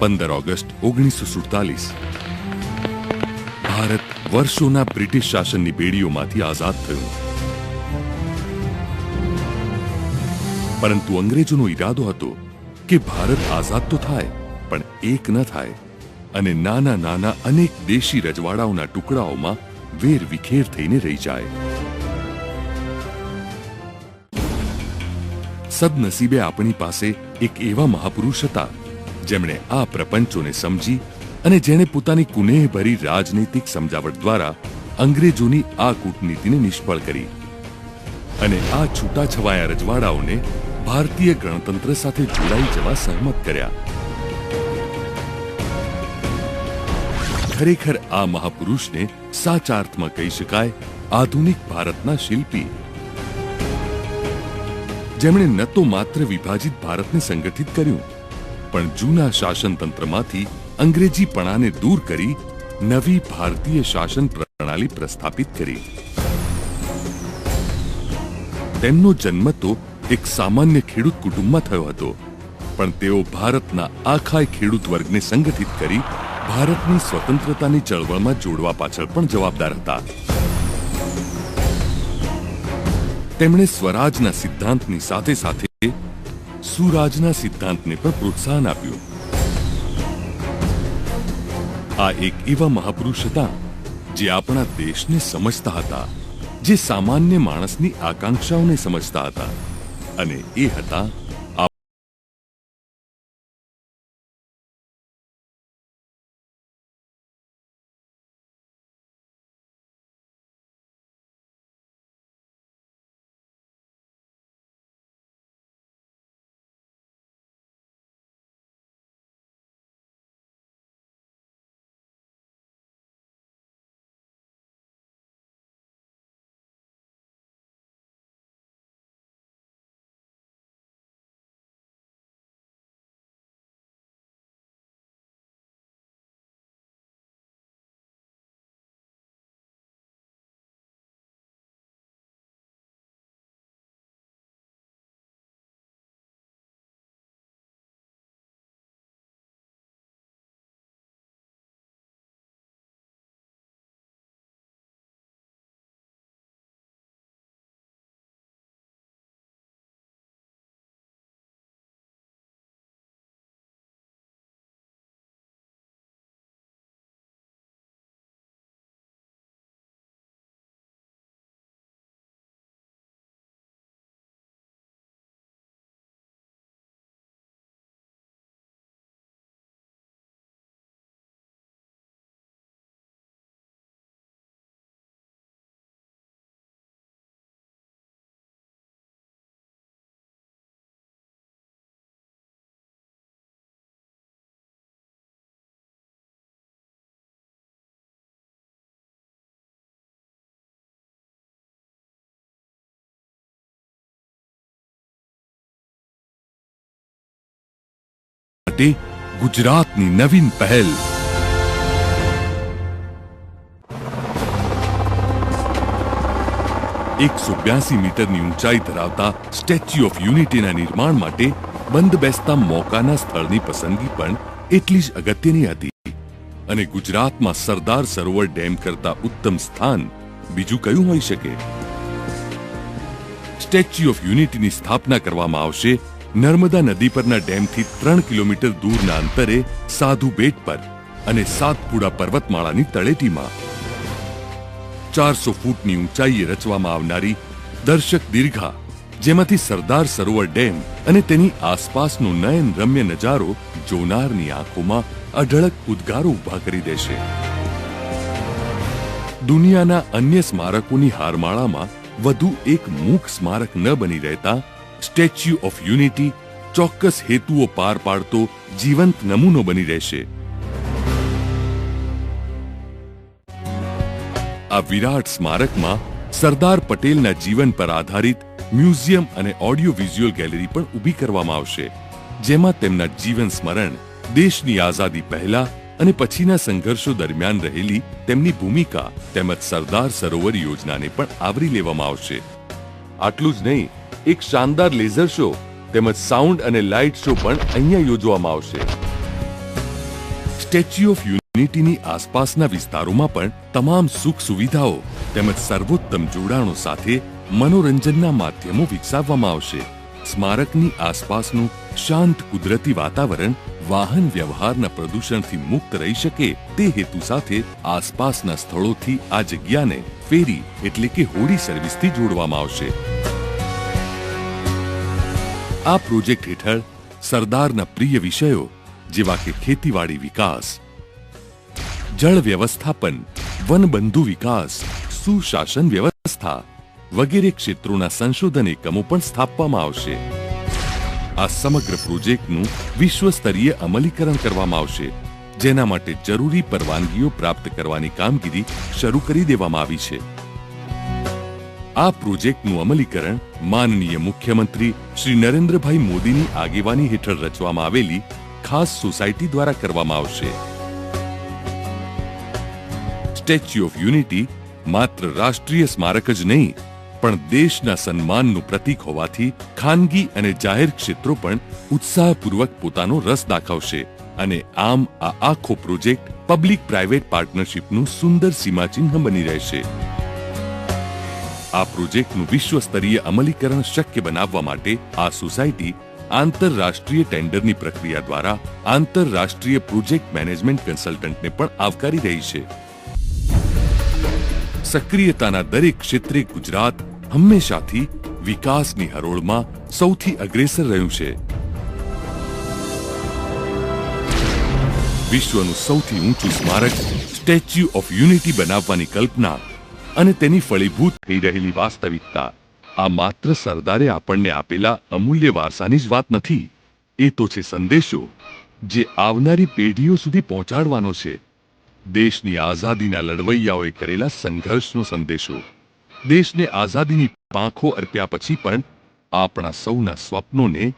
પંદર ઓગસ્ટ ઓગણીસો સુડતાલીસ. ભારત વર્ષોના બ્રિટિશ શાસનની બેડીઓમાંથી આઝાદ થયું. પરંતુ અંગ્રેજોનો ઈરાદો હતો કે ભારત આઝાદ તો થાય, પણ એક ન થાય અને નાના નાના અનેક દેશી રજવાડાઓના ટુકડાઓમાં વેર વિખેર થઈને રહી જાય. સદનસીબે આપણી પાસે એક એવા મહાપુરુષ હતા જેમણે આ પ્રપંચોને સમજી અને જેણે પોતાની કુનેહભરી રાજનૈતિક સમજાવટ દ્વારા અંગ્રેજોની આ કૂટનીતિને નિષ્ફળ કરી. અને આ છૂટાછવાયા રજવાડાઓને ભારતીય ગણતંત્ર સાથે જોડાઈ જવા સહમત કર્યા. ખરેખર આ મહાપુરુષને સાચા અર્થમાં કહી શકાય, આધુનિક ભારતના શિલ્પી. જેમણે ન તો માત્ર વિભાજિત ભારતને સંગઠિત કર્યું પણ જૂના શાસન તંત્રમાંથી અંગ્રેજીપણાને દૂર કરી નવી ભારતીય શાસન પ્રણાલી પ્રસ્થાપિત કરી. તેમનો જન્મ તો એક સામાન્ય ખેડૂત કુટુંબમાં થયો હતો, પણ તેઓ ભારતના આખાય ખેડૂત વર્ગને સંગઠિત કરી ભારતની સ્વતંત્રતાની ચળવળમાં જોડવા પાછળ પણ જવાબદાર હતા. તેમણે સ્વરાજના સિદ્ધાંતની સાથે સાથે સુરાજના સિદ્ધાંતને પણ પ્રોત્સાહન આપ્યું. આ એક એવા મહાપુરુષ હતા જે આપણા દેશને સમજતા હતા, જે સામાન્ય માણસની આકાંક્ષાઓને સમજતા હતા અને એ હતા માટે ગુજરાતની નવીન પહેલ. એકસો બ્યાસી મીટરની ઊંચાઈ ધરાવતા સ્ટેચ્યુ ઓફ યુનિટીના નિર્માણ માટે બંધ બેસતા મોકાના સ્થળની પસંદગી પણ એટલી જ અગત્યની હતી. અને ગુજરાતમાં સરદાર સરોવર ડેમ કરતા ઉત્તમ સ્થાન બીજું કયું હોઈ શકે? સ્ટેચ્યુ ઓફ યુનિટીની સ્થાપના કરવામાં આવશે નર્મદા નદી પરના ડેમથી ત્રણ કિલોમીટર દૂરના અંતરે સાધુ બેટ પર અને સાતપુડા પર્વતમાળાની તળેટીમાં ચારસો ફૂટની ઊંચાઈએ રચવામાં આવનારી દર્શક દીર્ઘા, જેમાંથી સરદાર સરોવર ડેમ અને તેની આસપાસનો નયન રમ્ય નજારો જોનારની આંખોમાં અઢળક ઉદ્ગારો ઊભા કરી દેશે. દુનિયાના અન્ય સ્મારકોની હારમાળામાં વધુ એક મૂક સ્મારક ન બની રહેતા સ્ટેચ્યુ ઓફ યુનિટી ચોક્કસ હેતુઓ પાર પાડતો જીવંત નમૂનો બની રહેશે. આ વિરાટ સ્મારકમાં સરદાર પટેલના જીવન પર આધારિત મ્યુઝિયમ અને ઓડિયો વિઝ્યુઅલ ગેલેરી પણ ઊભી કરવામાં આવશે, જેમાં તેમના જીવન સ્મરણ, દેશની આઝાદી પહેલા અને પછીના સંઘર્ષો દરમિયાન રહેલી તેમની ભૂમિકા તેમજ સરદાર સરોવર યોજનાને પણ આવરી લેવામાં આવશે. આટલું જ નહીં એક શાનદાર લેઝર શો તેમજ સાઉન્ડ અને લાઇટ શો પણ અહીંયા યોજવામાં આવશે. સ્ટેચ્યુ ઓફ યુનિટીની આસપાસના વિસ્તારોમાં પણ તમામ સુખ સુવિધાઓ તેમજ સર્વોત્તમ જોડાણો સાથે મનોરંજનના માધ્યમો વિકસાવવામાં આવશે. સ્મારકની આસપાસનું શાંત કુદરતી વાતાવરણ, વાહન વ્યવહારના પ્રદૂષણથી મુક્ત રહી શકે તે હેતુ સાથે આસપાસના સ્થળોથી આ જગ્યાને ફેરી એટલે કે હોડી સર્વિસથી જોડવામાં આવશે. આ પ્રોજેક્ટ હેઠળ સરદારના પ્રિય વિષયો જેવા કે ખેતીવાડી વિકાસ, જળ વ્યવસ્થાપન, વનબંધુ વિકાસ, સુશાસન વ્યવસ્થા વગેરે ક્ષેત્રોના સંશોધન એકમો પણ સ્થાપવામાં આવશે. આ સમગ્ર પ્રોજેક્ટનું વિશ્વ સ્તરીય અમલીકરણ કરવામાં આવશે, જેના માટે જરૂરી પરવાનગીઓ પ્રાપ્ત કરવાની કામગીરી શરૂ કરી દેવામાં આવી છે. આ પ્રોજેક્ટનું અમલીકરણ માનનીય મુખ્યમંત્રી શ્રી નરેન્દ્રભાઈ મોદીની આગેવાની હેઠળ રચવામાં આવેલી ખાસ સોસાયટી દ્વારા કરવામાં આવશે. સ્ટેચ્યુ ઓફ યુનિટી માત્ર રાષ્ટ્રીય સ્મારક જ નહીં, પણ દેશના સન્માનનું પ્રતીક હોવાથી ખાનગી અને જાહેર ક્ષેત્રો પણ ઉત્સાહપૂર્વક પોતાનો રસ દાખવશે અને આમ આ આખો પ્રોજેક્ટ પબ્લિક પ્રાઇવેટ પાર્ટનરશિપનું સુંદર સીમાચિહ્ન બની રહેશે. આ પ્રોજેક્ટનું વિશ્વ અમલીકરણ શક્ય બનાવવા માટે આ સોસાયટી આંતરરાષ્ટ્રીય ટેન્ડરની પ્રક્રિયા દ્વારા આંતરરાષ્ટ્રીય પ્રોજેક્ટ મેનેજમેન્ટ કન્સલ્ટન્ટને પણ આવકારી રહી છે. સક્રિયતાના દરેક ક્ષેત્રે ગુજરાત હંમેશાથી વિકાસની હરોળમાં સૌથી અગ્રેસર રહ્યું છે. વિશ્વનું સૌથી ઊંચું સ્મારક સ્ટેચ્યુ ઓફ યુનિટી બનાવવાની કલ્પના અને તેની ફળીભૂત થઈ રહેલી વાસ્તવિકતા, આ માત્ર સરદારે આપણને આપેલા અમૂલ્ય વારસાની જ વાત નથી. એ તો છે સંદેશો, જે આવનારી પેઢીઓ સુધી પહોંચાડવાનો છે. દેશની આઝાદીના લડવૈયાઓએ કરેલા સંઘર્ષનો સંદેશો. દેશને આઝાદીની પાંખો અર્પ્યા પછી પણ આપણા સૌના સ્વપ્નોને